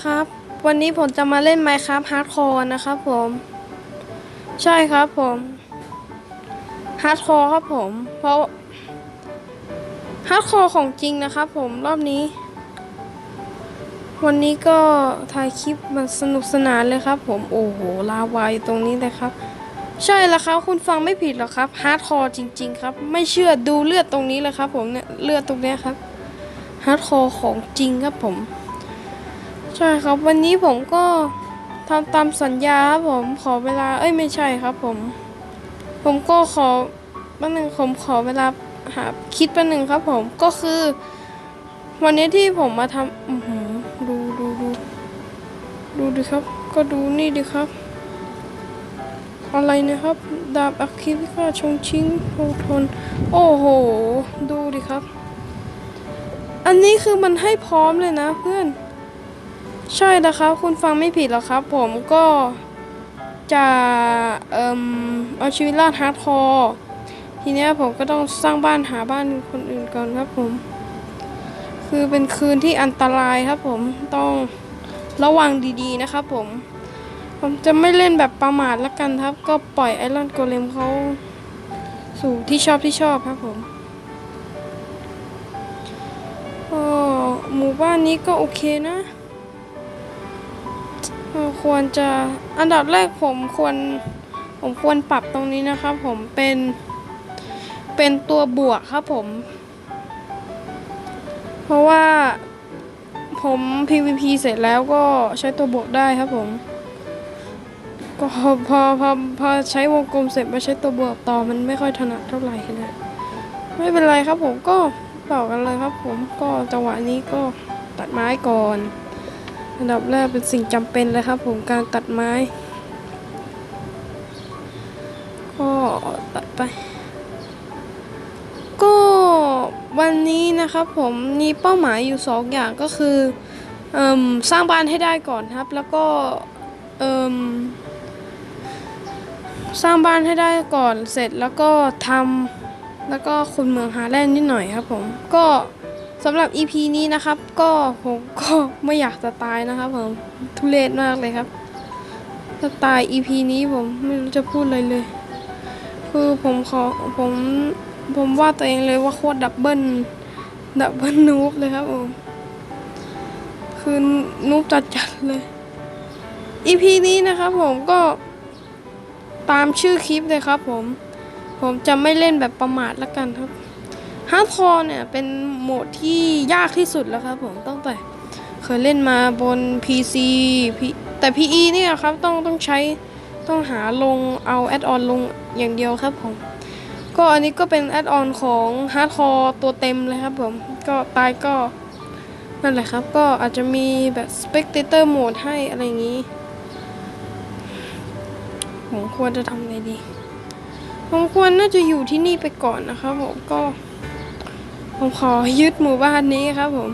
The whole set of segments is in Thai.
นะครับ วันนี้ผมจะมาเล่น Minecraft Hardcore นะครับผม ใช่ครับผม Hardcore ครับผม เพราะ Hardcore ของจริงนะครับผมรอบนี้ วันนี้ก็ถ่ายคลิปมันสนุกสนานเลยครับ ผมโอ้โหลาวาอยู่ตรงนี้เลยครับ ใช่แล้วครับ คุณฟังไม่ผิดหรอกครับ Hardcore จริง ๆ ครับ ไม่เชื่อดูเลือดตรงนี้เลยครับ ผมเนี่ยเลือดตรงนี้ครับ Hardcore ของจริงครับผม ใช่ครับวันนี้ผมก็ทำตามสัญญาครับผมขอเวลาเอ้ยไม่ใช่ครับผม ผมก็ขอแป๊บนึงผมขอเวลาหาคิดแป๊บนึงครับผมก็คือ วันนี้ที่ผมมาทำอือหือดูดูดูดูดิครับ ก็ดูนี่ดิครับ อะไรนะครับ ดาบอัคคีวิฆาตชงชิงโฮทน โอ้โห ดูดิครับ อันนี้คือมันให้พร้อมเลยนะเพื่อน ใช่นะครับ คุณฟังไม่ผิดหรอกครับ ผมก็จะเอ่มเอาชีวิตรอดฮาร์ดคอร์ทีเนี้ยผมก็ต้องสร้างบ้านหาบ้านคนอื่นก่อนครับผม คือเป็นคืนที่อันตรายครับผมต้องระวังดีๆนะครับผม ผมจะไม่เล่นแบบประมาทละกันครับ ก็ปล่อยไอรอนโกเลมเขาสู่ที่ชอบที่ชอบครับผมก็หมู่บ้านนี้ก็โอเคนะ เอ่อควรจะอันดับแรกผมควรผมควรปรับตรงนี้นะครับ ผมเป็นเป็นตัวบวกครับผม เพราะว่าผม PVP เสร็จแล้วก็ใช้ตัวบวกได้ครับผม ก็พอพอพอพอใช้วงกลมเสร็จมาใช้ตัวบวกต่อมันไม่ค่อยถนัดเท่าไหร่นะไม่เป็นไรครับผมก็ต่อกันเลยครับผมก็จังหวะนี้ก็ตัดไม้ก่อน อันดับแรกเป็นสิ่งจำเป็นเลยครับผมการตัดไม้ ก็ตัดไป ก็วันนี้นะครับผมมีเป้าหมายอยู่สองอย่างก็คืออสร้างบ้านให้ได้ก่อนครับ แล้วก็สร้างบ้านให้ได้ก่อนเสร็จแล้วก็ทำแล้วก็คุณเมืองหาแร่นิดหน่อยครับผมก็ สำหรับ EP นี้นะครับ ก็ผมก็ไม่อยากจะตายนะครับผมทุเรศมากเลยครับถ้าตาย EP นี้ผมไม่รู้จะพูดอะไรเลย คือผมขอผมผมว่าตัวเองเลยว่าโคตรดับเบิลดับเบิลนูบเลยครับผมคือนูบจัดๆเลย EP นี้นะครับผมก็ตามชื่อคลิปเลยครับผม ผมจะไม่เล่นแบบประมาทละกันครับ ฮาร์ดคอร์เนี่ยเป็นโหมดที่ยากที่สุดแล้วครับผมตั้งแต่เคยเล่นมาบน PC P แต่ PE เนี่ยครับต้องต้องใช้ต้องหาลงเอาแอดออนลงอย่างเดียวครับผม ก็อันนี้ก็เป็นแอดออนของฮาร์ดคอร์ตัวเต็มเลยครับผม ก็ตายก็นั่นแหละครับ ก็อาจจะมีแบบ Spectator Mode ให้อะไรอย่างนี้ ผมควรจะทำไงดี ผมควรน่าจะอยู่ที่นี่ไปก่อนนะครับผมก็ ผมขอยึดหมู่บ้านนี้ครับผม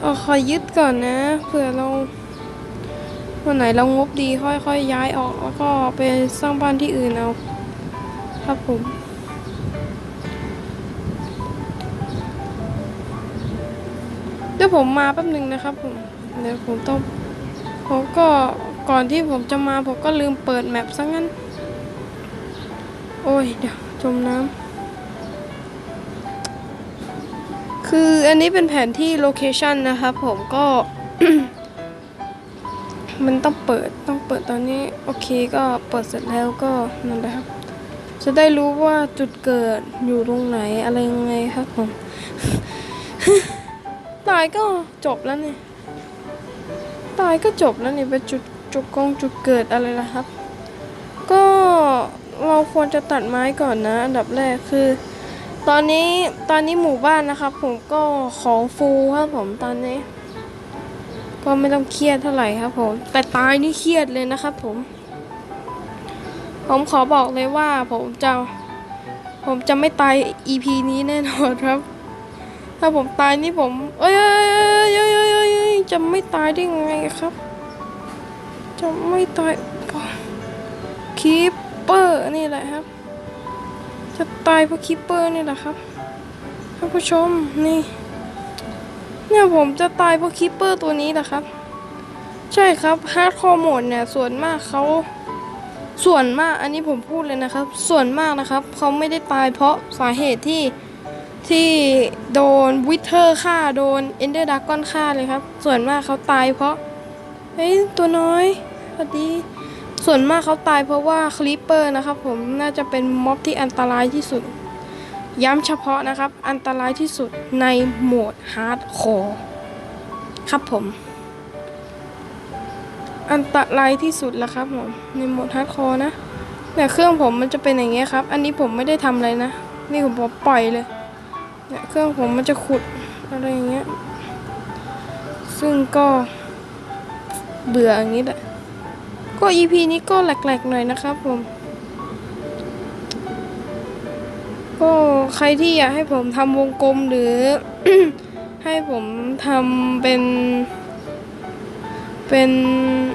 เอาขอยึดก่อนนะเผื่อเราวันไหนเรางบดีค่อยๆย้ายออกแล้วก็ไปสร้างบ้านที่อื่นเอาครับผมเดี๋ยวผมมาแป๊บหนึ่งนะครับผมเดี๋ยวผมต้องผมก็ก่อนที่ผมจะมาผมก็ลืมเปิดแมปซะงั้น โอ้ยเดี๋ยวจมน้ำ คืออันนี้เป็นแผนที่โลเคชันนะครับผมก็ มันต้องเปิดต้องเปิดตอนนี้ โอเคก็เปิดเสร็จแล้วก็นั่นแหละครับ จะได้รู้ว่าจุดเกิดอยู่ตรงไหนอะไรยังไงครับผมตายก็จบแล้วเนี่ยตายก็จบแล้วเนี่ยไปจุดจุดกองจุดเกิดอะไรล่ะครับ ก็เราควรจะตัดไม้ก่อนนะ อันดับแรกคือ ตอนนี้ตอนนี้หมู่บ้านนะครับ ผมก็ของฟูครับผมตอนนี้ ก็ไม่ต้องเครียดเท่าไหร่ครับผม แต่ตายนี่เครียดเลยนะครับผม ผมขอบอกเลยว่าผมจะผมจะไม่ตาย EP นี้แน่นอนครับ ถ้าผมตายนี่ผม เอ้ยเอ้ยเอ้ยเอ้ยจะไม่ตายได้ไงครับ จะไม่ตายคีปเปอร์นี่แหละครับ จะตายเพราะคีปเปอร์นี่แหละครับท่านผู้ชมนี่เนี่ยผมจะตายเพราะคิปเปอร์ตัวนี้แหละครับ ใช่ครับฮาร์ดคอร์โหมดเนี่ยส่วนมากเขาส่วนมากอันนี้ผมพูดเลยนะครับ ส่วนมากนะครับเขาไม่ได้ตายเพราะสาเหตุที่ที่โดนวิเทอร์ฆ่าโดนเอนเดอร์ดักกอนฆ่าเลยครับ ส่วนมากเขาตายเพราะเฮ้ยตัวน้อยสวัสดี ส่วนมากเขาตายเพราะว่าคลิปเปอร์นะครับผมน่าจะเป็นม็อบที่อันตรายที่สุด ย้ำเฉพาะนะครับ อันตรายที่สุดในโหมดฮาร์ดคอร์ครับผม อันตรายที่สุดแล้วครับผมในโหมดฮาร์ดคอร์นะเนี่ยเครื่องผมมันจะเป็นอย่างเงี้ยครับ อันนี้ผมไม่ได้ทำอะไรนะ นี่ผมบอกปล่อยเลยเนี่ยเครื่องผมมันจะขุดอะไรอย่างเงี้ยซึ่งก็เบื่ออย่างนี้แหละ ก็ EP นี้ก็แหลกๆหน่อยนะครับผม ก็ใครที่อยากให้ผมทำวงกลมหรือ ให้ผมทำเป็น เป็น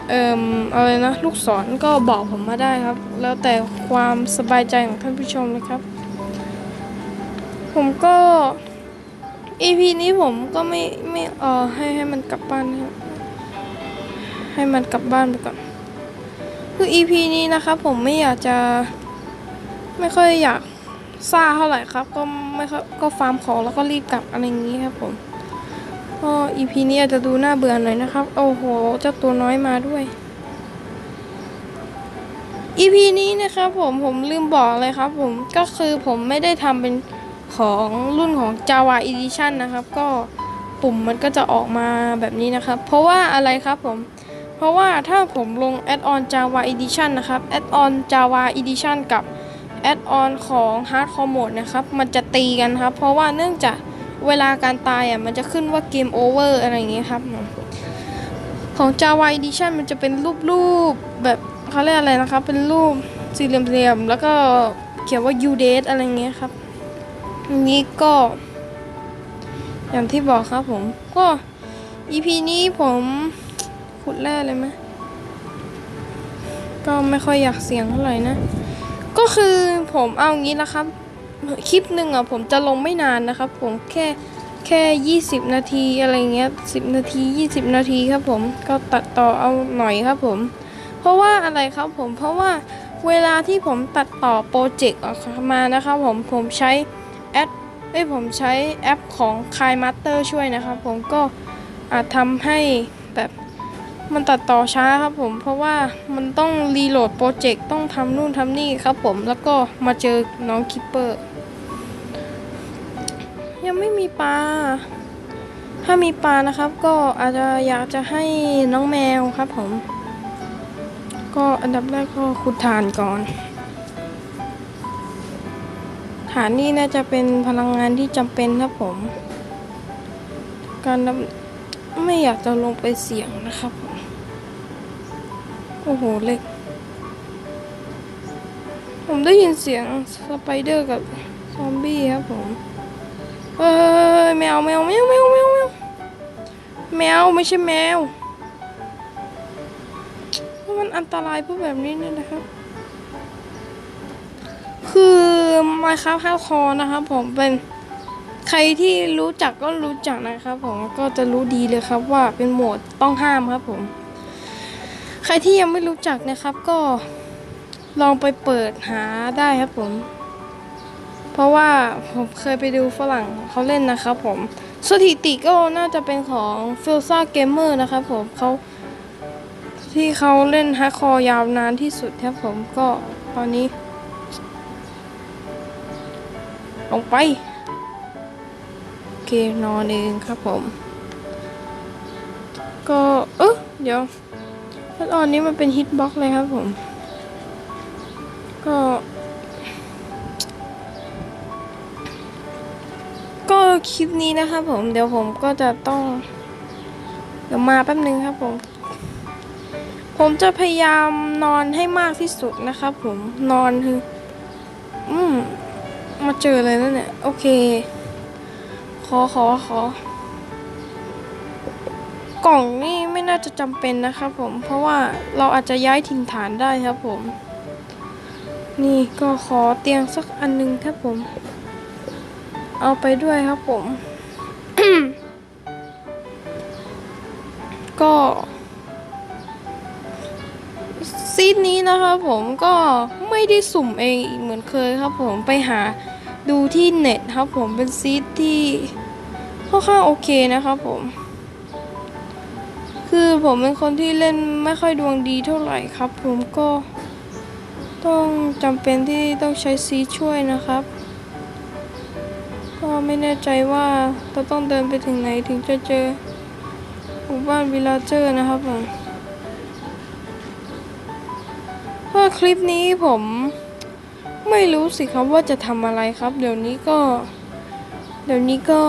เอ่มอะไรนะ ลูกศรก็บอกผมมาได้ครับ แล้วแต่ความสบายใจของท่านผู้ชมนะครับ ผมก็ EP นี้ผมก็ไม่ไม่เออให้ให้มันกลับบ้านครับให้มันกลับบ้านไปก่อน คือ EP นี้นะครับผมไม่อยากจะไม่ค่อยอยากซ่าเท่าไหร่ครับ ก็ไม่ค่อยก็ฟาร์มของแล้วก็รีบกลับอะไรอย่างนี้ครับผมก็ EP นี้อาจจะดูน่าเบื่อหน่อยนะครับ โอ้โหเจ้าตัวน้อยมาด้วย EP นี้นะครับผมผมลืมบอกเลยครับ ผมก็คือผมไม่ได้ทำเป็นของรุ่นของ Java Edition นะครับ ก็ปุ่มมันก็จะออกมาแบบนี้นะครับ เพราะว่าอะไรครับผม ราะว่าถ้าผมลง Add-on Java Edition นะครับ Add-on Java Edition กับ Add-on ของ Hardcore Mode นะครับ มันจะตีกันครับ เพราะว่าเนื่องจากเวลาการตายอะ มันจะขึ้นว่า Game Over อะไรอย่างเงี้ยครับ ของ Java Edition มันจะเป็นรูปๆแบบเขาเรียกอะไรนะครับ เป็นรูปสี่เหลี่ยมๆ แล้วก็เขียนว่า u d a t e อะไรเงี้ยครับอันนี้ก็ อย่างที่บอกครับผม ก็ EP นี้ผม ขุดแร่เลยไหมก็ไม่ค่อยอยากเสียงเท่าไหร่นะ ก็คือผมเอางี้นะครับ คลิปหนึ่งอะผมจะลงไม่นานนะครับ ผมแค่แค่ 20 นาทีอะไรเงี้ย 10 นาที 20 นาทีครับผมก็ตัดต่อเอาหน่อยครับผม เพราะว่าอะไรครับผมเพราะว่าเวลาที่ผมตัดต่อโปรเจกต์ออกมานะครับผมผมใช้แอดเอ้ยผมใช้แอปของ k i Master ช่วยนะครับผมก็อาจทำให้แบบ มันตัดต่อช้าครับผม เพราะว่ามันต้องรีโหลดโปรเจกต์ต้องทำนู่นทำนี่ครับผม แล้วก็มาเจอน้องคิปเปอร์ ยังไม่มีปลา ถ้ามีปลานะครับ ก็อาจจะอยากจะให้น้องแมวครับผม ก็อันดับแรกก็ขุดฐานก่อนฐานนี่น่าจะเป็นพลังงานที่จำเป็นครับผม การไม่อยากจะลงไปเสี่ยงนะครับผม โอ้โหเล็ก ผมได้ยินเสียงสไปเดอร์กับซอมบี้ครับผม เอ้ยแมวแมวแมวแมวแมวแมวแมวไม่ใช่แมวเพราะมันอันตรายพวกแบบนี้เนี่ยนะครับ คือ Minecraft Hardcore นะครับผมเป็นใครที่รู้จักก็รู้จักนะครับผมก็จะรู้ดีเลยครับว่าเป็นโหมดต้องห้ามครับผม ใครที่ยังไม่รู้จักนะครับก็ลองไปเปิดหาได้ครับผม เพราะว่าผมเคยไปดูฝรั่งเขาเล่นนะครับผม สถิติก็น่าจะเป็นของ f i l s a Gamer นะครับผมเขาที่เขาเล่นฮาร์คอร์ยาวนานที่สุดครับผมก็ตอนนี้ ลงไป โอเคนอนเองครับผม ก็ เออเดี๋ยว แล้วตอนนี้มันเป็นฮิตบ็อกเลยครับผม ก็ ก็คลิปนี้นะครับผม เดี๋ยวผมก็จะต้อง เดี๋ยวมาแป๊บนึงครับผม ผมจะพยายามนอนให้มากที่สุดนะครับผม นอนคือ อืม มาเจอเลยแล้วเนี่ย โอเค ขอขอขอ กล่องนี่ไม่น่าจะจำเป็นนะครับผมเพราะว่าเราอาจจะย้ายถิ่นฐานได้ครับผม นี่ก็ขอเตียงสักอันหนึงครับผม เอาไปด้วยครับผม ก็ ซีดนี้นะครับผมก็ไม่ได้สุ่มเองเหมือนเคยครับผมไปหาดูที่เน็ตครับผมเป็นซีดที่ค่อนข้างโอเคนะครับผม คือผมเป็นคนที่เล่นไม่ค่อยดวงดีเท่าไหร่ครับ ผมก็ต้องจำเป็นที่ต้องใช้ซีช่วยนะครับ ก็ไม่แน่ใจว่าเราต้องเดินไปถึงไหนถึงจะเจอหมู่บ้านวิลาเจอร์นะครับผมก็คลิปนี้ผมไม่รู้สิครับว่าจะทำอะไรครับ เดี๋ยวนี้ก็เดี๋ยวนี้ก็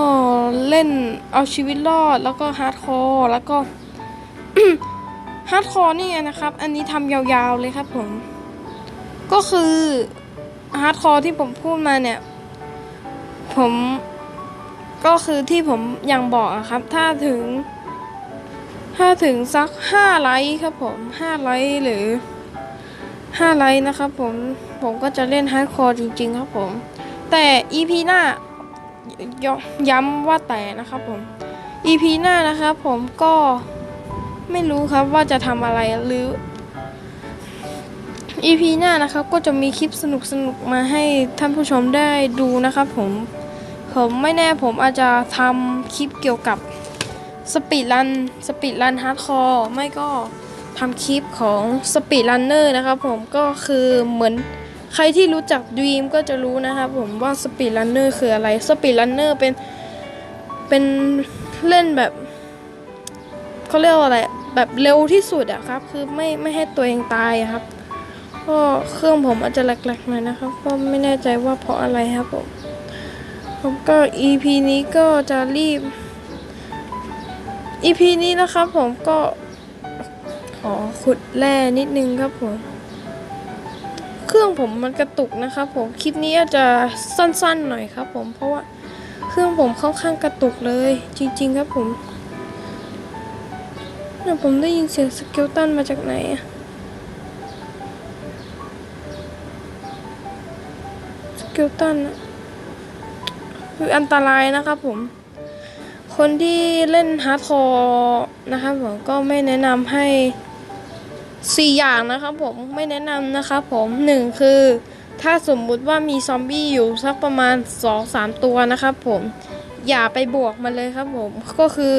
เล่นเอาชีวิตรอดแล้วก็ฮาร์ดคอร์แล้วก็ ฮาร์ดคอร์นี่นะครับ อันนี้ทำยาวๆเลยครับผม ก็คือฮาร์ดคอร์ที่ผมพูดมาเนี่ย ผมก็คือที่ผมยังบอกอะครับ ถ้าถึง ถ้าถึงสักห้าไลค์ครับผมห้าไลค์หรือห้าไลค์นะครับผมผมก็จะเล่นฮาร์ดคอร์จริง ๆ ครับผม แต่ EP หน้ายย้ำว่าแต่นะครับผม EP หน้านะครับผมก็ ไม่รู้ครับว่าจะทำอะไรหรือ EP หน้านะครับก็จะมีคลิปสนุกๆมาให้ท่านผู้ชมได้ดูนะครับผม ผมไม่แน่ผมอาจจะทำคลิปเกี่ยวกับสปีดรันสปีดรันฮาร์ดคอร์ไม่ก็ทำคลิปของสปีดรันเนอร์นะครับผมก็คือเหมือนใครที่รู้จัก Dream ก็จะรู้นะครับผมว่าสปีดรันเนอร์คืออะไรสปีดรันเนอร์เป็นเป็นเล่นแบบ เขาเรียกว่าอะไรแบบเร็วที่สุดอะครับ คือไม่ไม่ให้ตัวเองตายอะครับ ก็เครื่องผมอาจจะแหลกๆหน่อยนะครับ ก็ไม่แน่ใจว่าเพราะอะไรครับผมผมก็ EP นี้ก็จะรีบ EP นี้นะครับผมก็ขอขุดแร่นิดนึงครับผม เครื่องผมมันกระตุกนะครับผม คลิปนี้อาจจะสั้นๆหน่อยครับผม เพราะว่าเครื่องผมค่อนข้างกระตุกเลย จริง ๆ ครับผม เนี่ผมได้ยินเสียงสเกลตันมาจากไหนอะสเกลตันอะคืออันตรายนะครับผม คนที่เล่นฮาร์ดคอร์นะครับผมก็ไม่แนะนำให้สี่อย่างนะครับผมไม่แนะนำนะครับผมหนึ่งคือถ้าสมมุติว่ามีซอมบี้อยู่สักประมาณสองสามตัวนะครับผมอย่าไปบวกมันเลยครับผมก็คือ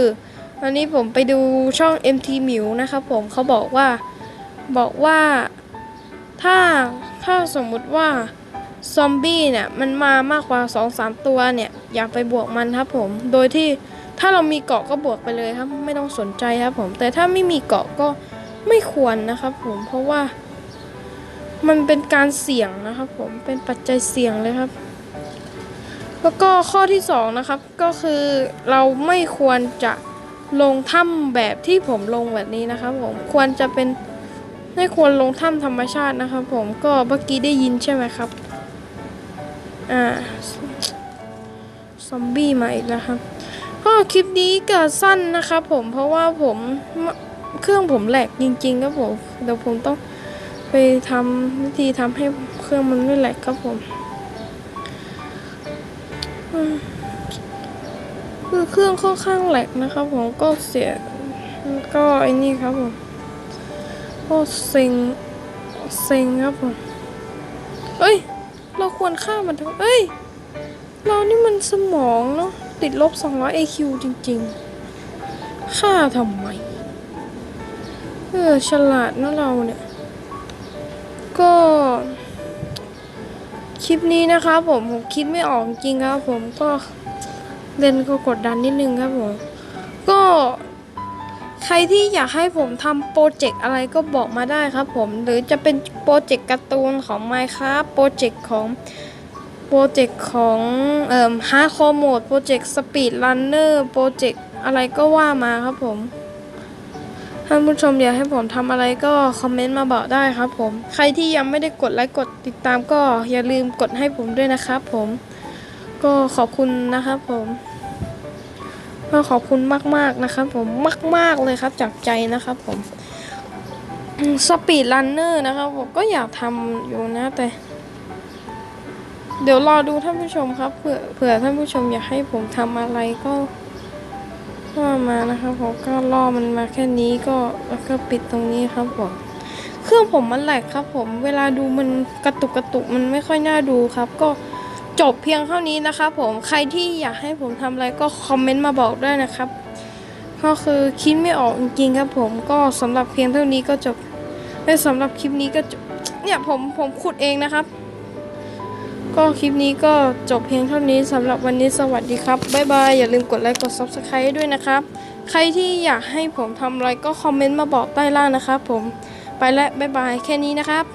วันนี้ผมไปดูช่อง MT หมิวนะครับผมเขาบอกว่าบอกว่าถ้าถ้าสมมุติว่าซอมบี้เนี่ยมันมามากกว่า 2-3 ตัวเนี่ย อย่าไปบวกมันครับผม โดยที่ถ้าเรามีเกาะก็บวกไปเลยครับ ไม่ต้องสนใจครับผม แต่ถ้าไม่มีเกาะก็ไม่ควรนะครับผมเพราะว่า มันเป็นการเสี่ยงนะครับผมเป็นปัจจัยเสี่ยงเลยครับ แล้วก็ข้อที่สองนะครับก็คือเราไม่ควรจะ ลงถ้ำแบบที่ผมลงแบบนี้นะครับผมควรจะเป็นไม่ควรลงถ้ำธรรมชาตินะครับผมก็เมื่อกี้ได้ยินใช่ไหมครับอ่าซอมบี้มาอีกแล้วครับก็คลิปนี้ก็สั้นนะครับผมเพราะว่าผมเครื่องผมแหลกจริง ๆ ครับผมเดี๋ยวผมต้องไปทำวิธีทำให้เครื่องมันไม่แหลกครับผม อืม คือเครื่องค่อนข้างแหลกนะครับผมก็เสียก็ไอ้นี่ครับผมก็เซ็งเซ็งครับผมเอ้ย เราควรฆ่ามันทั้งเอ้ย เรานี่มันสมองเนาะติดลบ200 AQ จริงๆฆ่าทำไมเออฉลาดนะเราเนี่ย ก็คลิปนี้นะครับผมผมคิดไม่ออกจริงครับผมก็ เล่นก็กดดันนิดนึงครับผมก็ใครที่อยากให้ผมทำโปรเจกต์อะไรก็บอกมาได้ครับผม หรือจะเป็นโปรเจกต์การ์ตูนของ Minecraft โปรเจกต์ของโปรเจกต์ของเอ่อ Hardcore Mode โปรเจกต์ Speed Runner โปรเจกต์อะไรก็ว่ามาครับผมท่านผู้ชมอยากให้ผมทำอะไรก็คอมเมนต์มาบอกได้ครับผม ใครที่ยังไม่ได้กดไลค์กดติดตามก็อย่าลืมกดให้ผมด้วยนะครับผม ก็ขอบคุณนะครับผมก็ขอบคุณมาก ๆ นะครับผมมาก ๆ เลยครับจากใจนะครับผมสปีดรันเนอร์นะครับผมก็อยากทำอยู่นะแต่ เดี๋ยวรอดูท่านผู้ชมครับเผื่อเผื่อท่านผู้ชมอยากให้ผมทำอะไรก็ก็มานะครับผมก็ล่อมันมาแค่นี้ก็แล้วก็ปิดตรงนี้ครับผมเครื่องผมมันแหลกครับ ผม เวลาดูมันกระตุกกระตุกมันไม่ค่อยน่าดูครับ ก็ จบเพียงเท่านี้นะครับผมใครที่อยากให้ผมทำอะไรก็คอมเมนต์มาบอกได้นะครับ ก็คือคิดไม่ออกจริงๆครับผมก็สำหรับเพียงเท่านี้ก็จบและสำหรับคลิปนี้ก็จบเนี่ยผมผมขุดเองนะครับ ก็คลิปนี้ก็จบเพียงเท่านี้สำหรับวันนี้สวัสดีครับบ๊ายบายอย่าลืมกดไลค์กด Subscribe ด้วยนะครับ ใครที่อยากให้ผมทำอะไรก็คอมเมนต์มาบอกใต้ล่างนะครับผมไปแล้วบ๊ายบายแค่นี้นะครับ